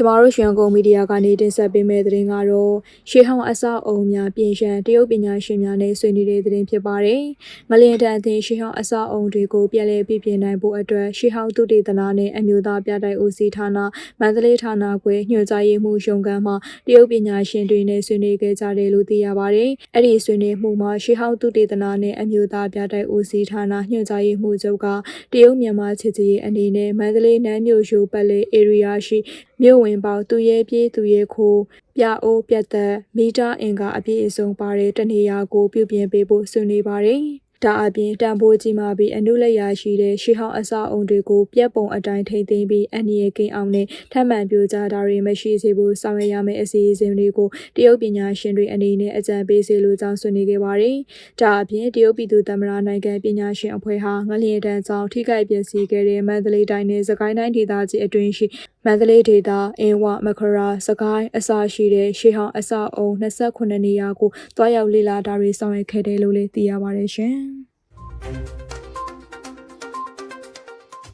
ကျမတို့ရွှေကုန်းမီဒီယာကနေတင်ဆက်ပေးမယ့်သတင်းကတော့ရှေးဟောင်းအဆောက်အုံများပြင်ရှန်တရုတ်ပညာရှင်များနဲ့ဆွေးနွေးတဲ့သတင်းဖြစ်ပါတယ်။ငလျင်တန်အသင်းရှေးဟောင်းအဆောက်အုံတွေကိုပြည်လဲပြပြင်နိုင်ဖို့အတွက်ရှေးဟောင်းသုတေသနနဲ့အမျိုးသားပြတိုက်ဦးစီးဌာနမန္တလေးဌာနခွဲညွှန်ကြားရေးမှူးရုံကန်းမှတရုတ်ပညာရှင်တွေနဲ့ဆွေးနွေးခဲ့ကြတယ်လို့သိရပါတယ်။အဲ့ဒီဆွေးနွေးမှုမှာရှေးဟောင်းသုတေသနနဲ့အမျိုးသားပြတိုက်ဦးစီးဌာနညွှန်ကြားရေးမှူးချုပ်ကတရုတ်မြန်မာချစ်ကြည်ရေးအနေနဲ့မန္တလေးနန်းမြို့ရိုးပတ်လေ area ရှိ မြို့ဝင်ပေါသူရဲပြေးသူရဲခိုးပြအိုးပြတ်သက်မီတာအင်ကာအပြည့်အစုံပါတဲ့တနေရာကိုပြုပြင်ပေးဖို့ဆွေးနွေးပါတယ်။ဒါအပြင်တန်ဖိုးကြီးမှပြီးအနုလက်ရရှိတဲ့ရှေးဟောင်းအဆောက်အုံတွေကိုပြက်ပုံအတိုင်းထိမ့်သိမ်းပြီးအန္တရာယ်ကင်းအောင်နဲ့ထပ်မံပြိုကျတာတွေမရှိစေဖို့ဆောင်ရွက်ရမယ့်အစီအစဉ်တွေကိုတရုတ်ပညာရှင်တွေအနေနဲ့အကြံပေးစေလိုကြောင်းဆွေးနွေးခဲ့ပါတယ်။ဒါအပြင်တရုတ်ပြည်သူသမ္မတနိုင်ငံပညာရှင်အဖွဲ့ဟာငလျင်တန်းကြောင့်ထိခိုက်ပျက်စီးခဲ့တဲ့မန္တလေးတိုင်းနဲ့စကိုင်းတိုင်းဒေသကြီးအတွင်းရှိမန္တလေးဒေသအင်းဝမခရာစကိုင်းအစရှိတဲ့ရှေးဟောင်းအဆောက်အုံ28နေရာကိုတွားရောက်လေ့လာတာတွေဆောင်ရွက်ခဲ့တယ်လို့လည်းသိရပါတယ်ရှင်။